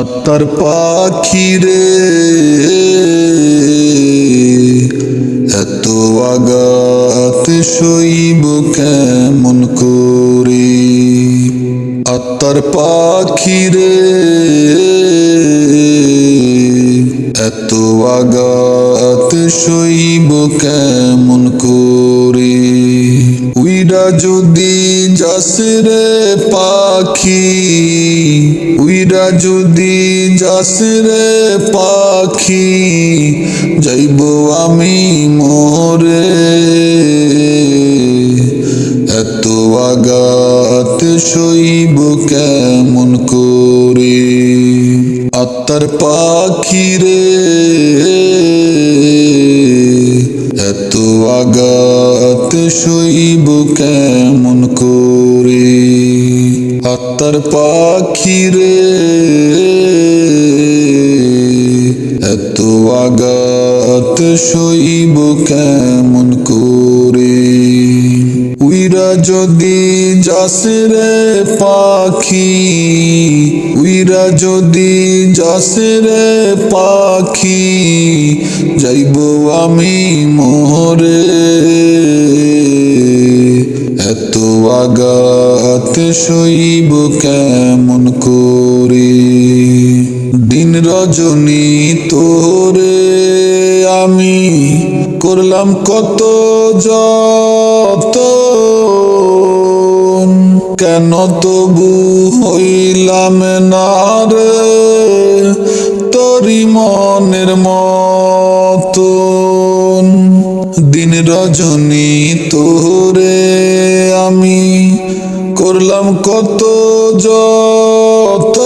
আত্মার পাখি রে, এত আগাত সইব কেমন করে? আত্মার পাখি রে, এত আগাত সইব কেমন করে? উইরা যদি যাস রে পাখি, উইরা যদি যাস রে পাখি, যাইব আমি মোরে। এত আগাত সইব কেমন করে? আত্মার পাখি রে, এত আগাত সইব কেমন করে? আত্মার পাখি রে। এত আগাত সইব কেমন করে? উইরা যদি যাস পাখি, উইরা যদি যাস পাখি, যাইব আমি মোরে এত আগাত সইব কেমন করে? দিন রজনী তোরে আমি করলাম কত যত কেন তবু হইলাম না রে তরি মনের মতন? দিন রজনী তোরে করলাম কত যত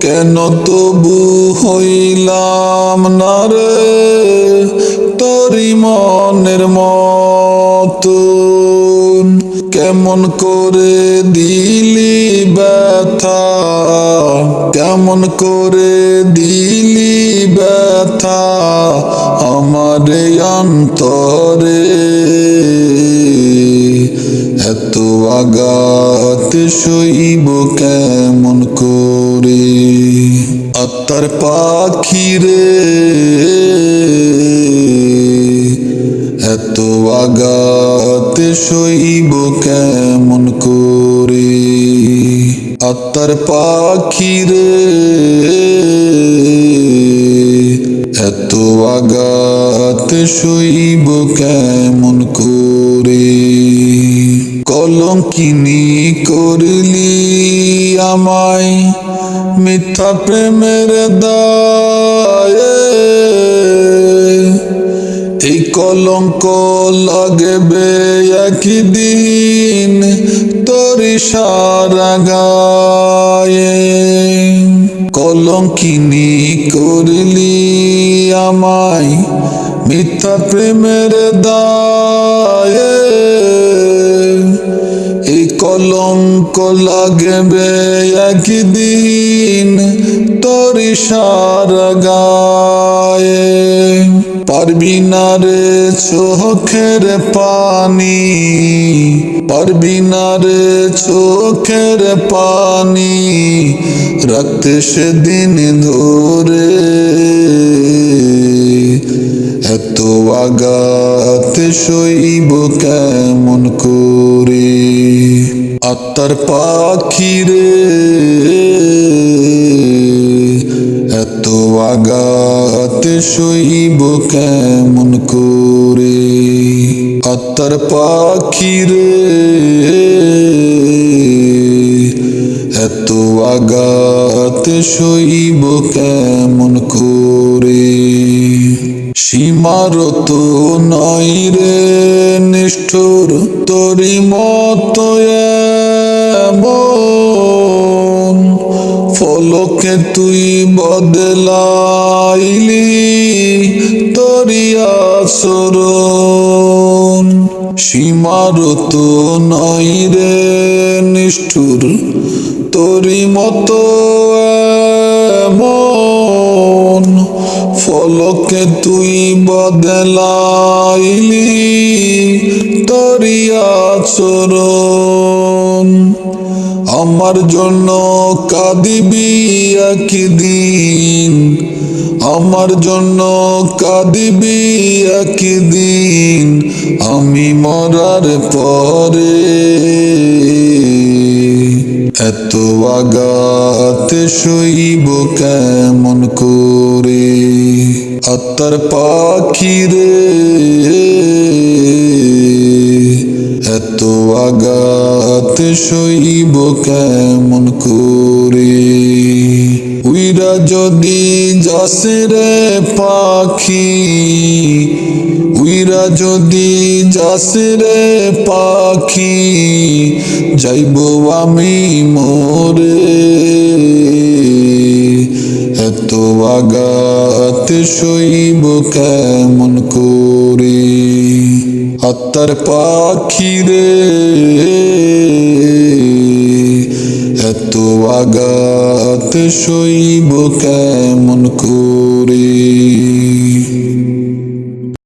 কেন তবু হইলাম না রে তরি মনের মতন? কেমন করে দিলি ব্যথা, কেমন করে দিলি ব্যথা আমার অন্তরে? এত আগাত সইব কেমন করে? আত্মার পাখি রে, এত আগাত সইব কেমন করে? আত্মার পাখি রে, এত আগাত সইব কেমন করে? কলঙ্কিনি করলি আমায়, মিথ্যা প্রেমের দায়ে। এই কলঙ্ক লাগবে একদিন তোরি সারা গায়ে কলঙ্কিনি করলি আমায়, মিথ্যা প্রেমের দায়ে। কলঙ্ক লাগবে একদিন তোরি সারা গায়ে। পারবি না রে চোখের পানি, পারবি না রে চোখের পানি, রাখতে সেদিন ধরে। এত আগাত সইব কেমন করে? আত্মার পাখি রে, এত আগাত সইব কেমন করে? আত্মার পাখি রে, এত আগাত সইব কেমন করে? সীমার তো নয় রে, নিষ্ঠুর তোরি মতো এমন ফলকে তুই বদলাইলি তোরি আচরণ। সীমার তো নয় রে নিষ্ঠুর তোরি মতো ফলকে তুই বদলাইলি তোরি আচরণ। আমার জন্য কাঁদিবি একদিন। আমার জন্য কাঁদিবি একদিন। আমি মরার পরে এত আঘাত সইব কেমন করে? আত্মার পাখি রে এত আঘাত সইব কেমন করে? উইরা যদি যাসে রে পাখি, উইরা যদি যাসে রে পাখি, যাইব আমি মোরে। এত আঘাত সইব কেমন করে? আত্মার পাখি রে। এত আঘাত সইব কেমন করে?